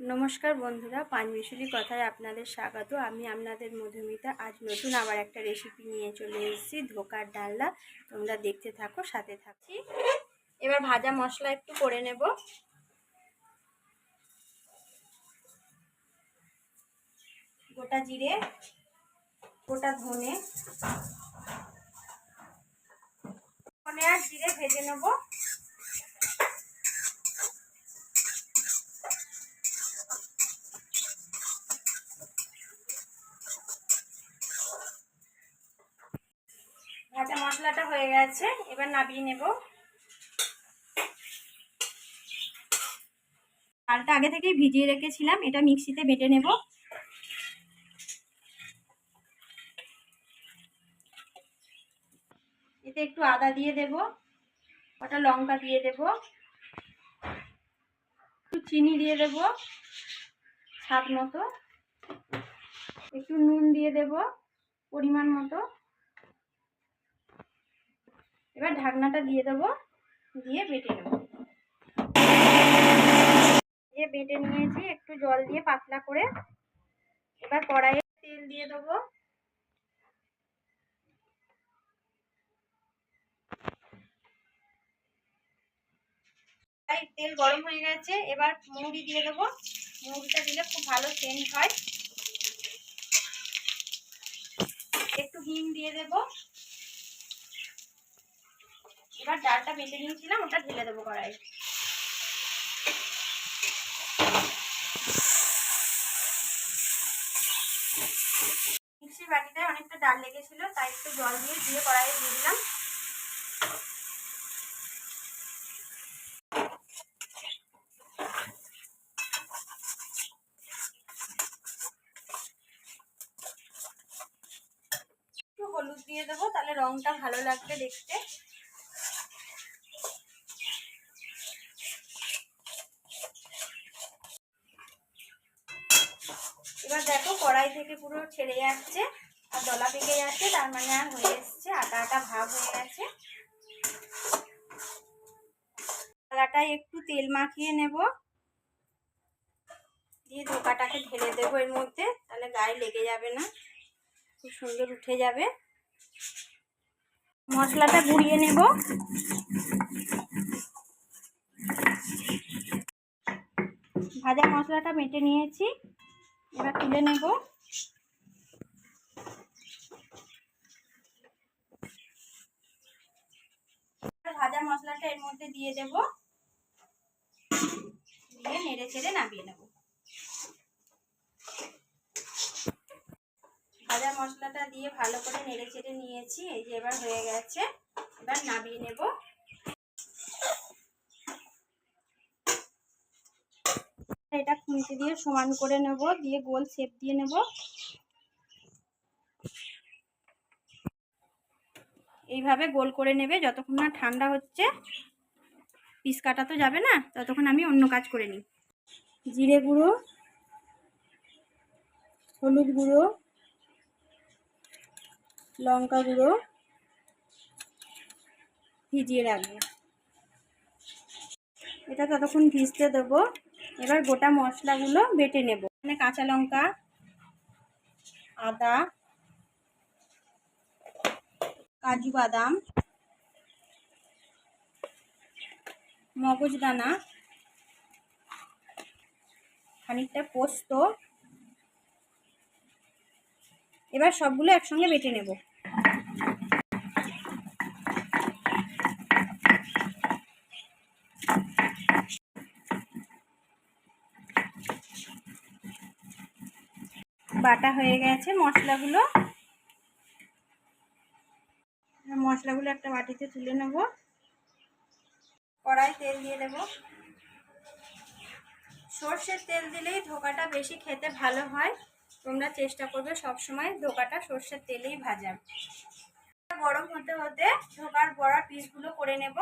নমস্কার বন্ধুরা পানমিশুলি কথায় আপনাদের স্বাগত। আমি আপনাদের মধুমিতা। আজ নতুন আবার একটা রেসিপি নিয়ে চলে এসেছি, ধোকার ডালনা তোমরা দেখতে থাকো, সাথে থাকছি এবার ভাজা মশলা একটু করে নেব। গোটা জিরে, গোটা ধনে। ধনে আর জিরে ভেজে নেব ভাজা মশলাটা হয়ে গেছে এবার নাবিয়ে নেব। ডালটা আগে থেকেই ভিজিয়ে রেখেছিলাম, এটা মিক্সিতে বেটে নেব। এতে একটু আদা দিয়ে দেব, কটা লঙ্কা দিয়ে দেব, একটু চিনি দিয়ে দেব, স্বাদ মতো। একটু নুন দিয়ে দেব, পরিমাণ মতো। এবার ঢাকনাটা দিয়ে দেবো, দিয়ে বেটে নেব। দিয়ে বেটে নিয়েছি একটু জল দিয়ে পাতলা করে। এবার কড়াইয়ে তেল দিয়ে দেবো। তেল গরম হয়ে গেছে, এবার মুড়ি দিয়ে দেবো। মুড়িটা দিলে খুব ভালো সেন্ট হয়। একটু হিং দিয়ে দেবো। এবার ডালটা বেটে নিয়েছিলাম, ওটা ঢেলে দেবো কড়াই মিক্সির বাটিটায় অনেকটা ডাল লেগেছিল, তাই একটু জল দিয়ে দিয়ে কড়াইয়ে দিয়ে দিলাম। হলুদ দিয়ে দেবো, তাহলে রংটা ভালো লাগবে দেখতে। এবার দেখো কড়াই থেকে পুরো ছেড়ে যাচ্ছে, আর দলা পেকে যাচ্ছে, তার মানে আর হয়ে এসছে, আটা আটা ভাব হয়ে গেছে। থালাটায় একটু তেল মাখিয়ে নেব। দিয়ে ধোকাটাকে ঢেলে দেবো এর মধ্যে, তাহলে গায়ে লেগে যাবে না, খুব সুন্দর উঠে যাবে। মশলাটা গুঁড়িয়ে নেব। ভাজা মশলাটা মেটে নিয়েছি। এবার তুলে নেব। ভাজা মশলাটা এর মধ্যে দিয়ে দেব। দিয়ে নেড়ে ছেড়ে নামিয়ে নেব। ভাজা মশলাটা দিয়ে ভালো করে নেড়ে চেড়ে নিয়েছি, এই যে এবার হয়ে গেছে। এবার নামিয়ে নেব। এটা খুঁটি দিয়ে সমান করে নেব, দিয়ে গোল শেপ দিয়ে নেব। এইভাবে গোল করে নেবে, যতক্ষণ না ঠান্ডা হচ্ছে। পিস কাটা তো যাবে না, ততক্ষণ আমি অন্য কাজ করে নিই। জিরে গুঁড়ো, হলুদ গুঁড়ো, লঙ্কা গুঁড়ো ভিজিয়ে রাখব। এটা ততক্ষণ ভিজতে দেবো। এবার গোটা মশলাগুলো বেটে নেব। এখানে কাঁচা লঙ্কা, আদা, কাজু বাদাম, মগজদানা, খানিকটা পোস্ত। এবার সবগুলো একসঙ্গে বেটে নেব। বাটা হয়ে গেছে মশলাগুলো। মশলাগুলো একটা বাটিতে তুলে নেব। কড়াই তেল দিয়ে দেব। সর্ষের তেল দিলেই ধোকাটা বেশি খেতে ভালো হয়। তোমরা চেষ্টা করবে সবসময় ধোকাটা সর্ষের তেলেই ভাজা গরম হতে হতে ধোকার বড়া পিসগুলো করে নেব।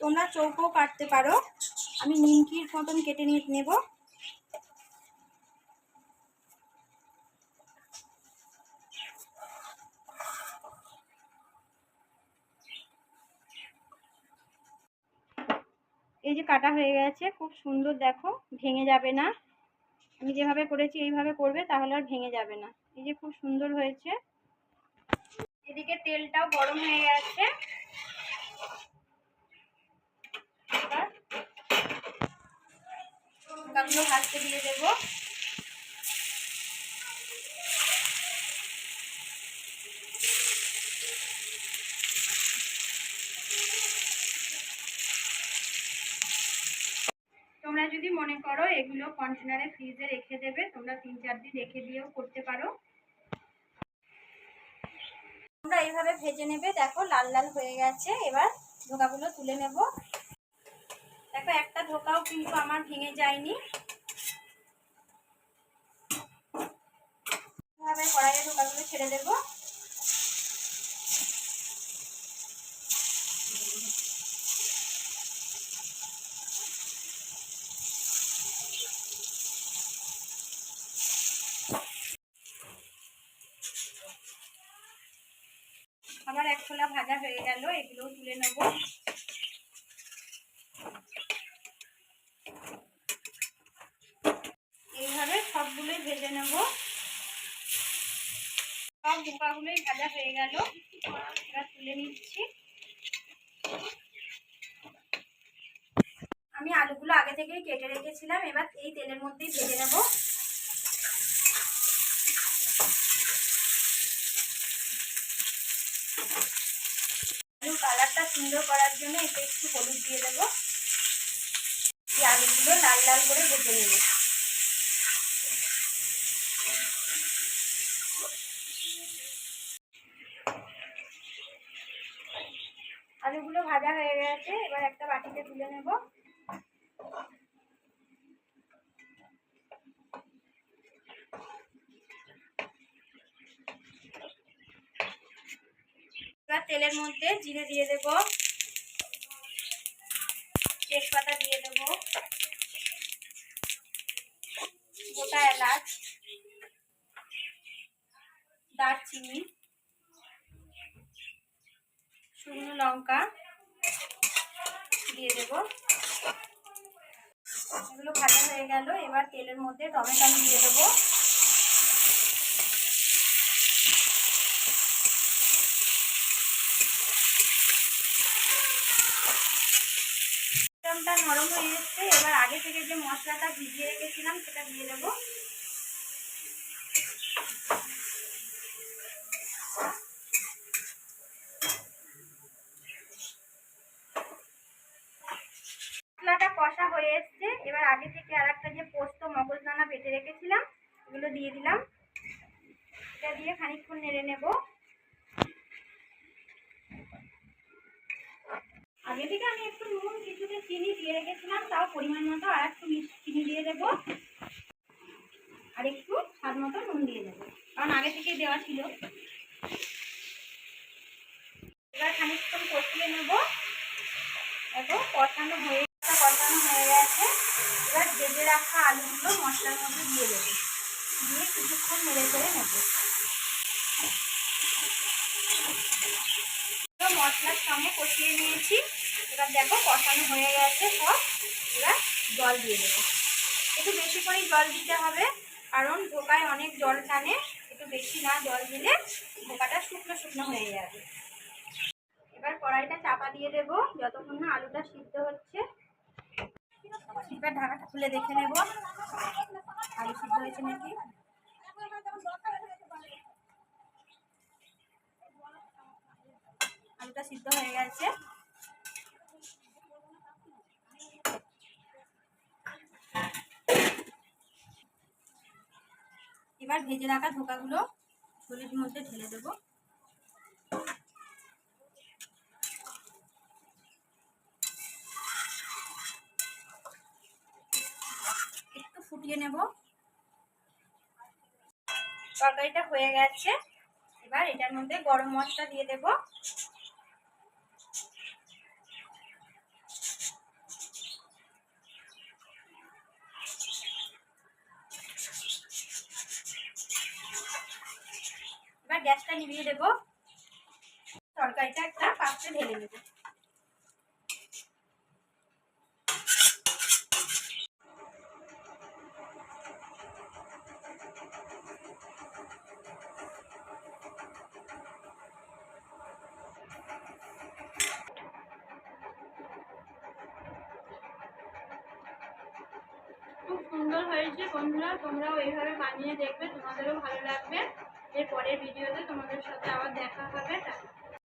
তোমরা চৌকো কাটতে পারো। আমি নিমকির মতন কেটে নিয়ে নেব। এই যে কাটা হয়ে গেছে, খুব সুন্দর দেখো, ভেঙে যাবে না। আমি যেভাবে করেছি এইভাবে করবে, তাহলে আর ভেঙে যাবে না। এই যে খুব সুন্দর হয়েছে। এদিকে তেলটাও গরম হয়ে গেছে এবার লঙ্কাগুলো ভাজতে দিয়ে দেবো। তোমরা যদি মনে করো এগুলো কন্টেনারে ফ্রিজে রেখে দেবে, তোমরা তিন চার দিন রেখে দিয়েও করতে পারো। তোমরা এইভাবে ভেজে নেবে, দেখো লাল লাল হয়ে গেছে। এবার ধোকাগুলো তুলে নেব। দেখো, একটা ধোকাও কিন্তু আমার ভেঙে যায়নি। এভাবে কড়াইয়ে ধোকাগুলো ছেড়ে দেবো। আমার এক খোলা ভাজা হয়ে গেল, এগুলোও তুলে নেব এইভাবে সবগুলোই ভেজে নেব। সব ধোকাগুলোই ভাজা হয়ে গেল। এবার তুলে নিচ্ছি। আমি আলুগুলো আগে থেকেই কেটে রেখেছিলাম, এবার এই তেলের মধ্যেই ভেজে নেব। আলুর কালারটা সুন্দর করার জন্য এতে একটু হলুদ দিয়ে দেবো। এই আলুগুলো লাল লাল করে ভেজে নেব। আলুগুলো ভাজা হয়ে গেছে, এবার একটা বাটিতে তুলে নেব। এবার তেলের মধ্যে জিরে দিয়ে দেব। তেজপাতা দিয়ে দেব। গোটা এলাচ। দারচিনি, শুকনো লঙ্কা দিয়ে দেব। এগুলো ভাজা হয়ে গেল, এবার তেলের মধ্যে টমেটো আমি দিয়ে দেবো। নরম হয়ে এসছে, এবার আগে থেকে যে মশলাটা ভিজিয়ে রেখেছিলাম, সেটা দিয়ে দেবো। মশলাটা কষা হয়ে এসছে। এবার আগে থেকে আর একটা যে পোস্ত, মগজদানা বেটে রেখেছিলাম, এগুলো দিয়ে দিলাম। এটা দিয়ে খানিকক্ষণ নেড়ে নেব। আগে থেকে আমি একটু নুন কিছুতে চিনি দিয়ে রেখেছিলাম, তাও পরিমাণ মতো আর একটু চিনি দিয়ে দেবো। আর একটু স্বাদ মতো নুন দিয়ে দেবো। কারণ আগে থেকে দেওয়া ছিল এবার খানিকক্ষণ কষিয়ে নেব দেখো কষানো হয়ে কষানো হয়ে গেছে। এবার ভেজে রাখা আলুগুলো মশলার মধ্যে দিয়ে দেবো। দিয়ে কিছুক্ষণ নেড়ে চেড়ে নেব। মশলার সঙ্গে কষিয়ে নিয়েছি। এবার দেখো কষানো হয়ে গেছে সব। এবার জল দিয়ে দেবো। একটু বেশি করে জল দিতে হবে, কারণ ধোকায় অনেক জল টানে। একটু বেশি না জল দিলে ধোকাটা শুকনো শুকনো হয়ে যাবে। কড়াইটা চাপা দিয়ে দেব। যতক্ষণ না আলুটা সিদ্ধ হচ্ছে। এবার ঢাকাটা খুলে দেখে নেব। আলু সিদ্ধ হয়েছে নাকি? আলুটা সিদ্ধ হয়ে গেছে। এবার ভেজে রাখা ধোকাগুলো ঝোলের মধ্যে ঢেলে দেবো একটু ফুটিয়ে নেব। তরকারিটা হয়ে গেছে। এবার এটার মধ্যে গরম মশলা দিয়ে দেব। এবার গ্যাসটা নিভিয়ে দেব। তরকারিটা একটা পাত্রে ঢেলে নেব। খুব সুন্দর হয়েছে বন্ধুরা। তোমরাও এইভাবে বানিয়ে দেখবে, তোমাদেরও ভালো লাগবে। এর পরের ভিডিওতে তোমাদের সাথে আবার দেখা হবে।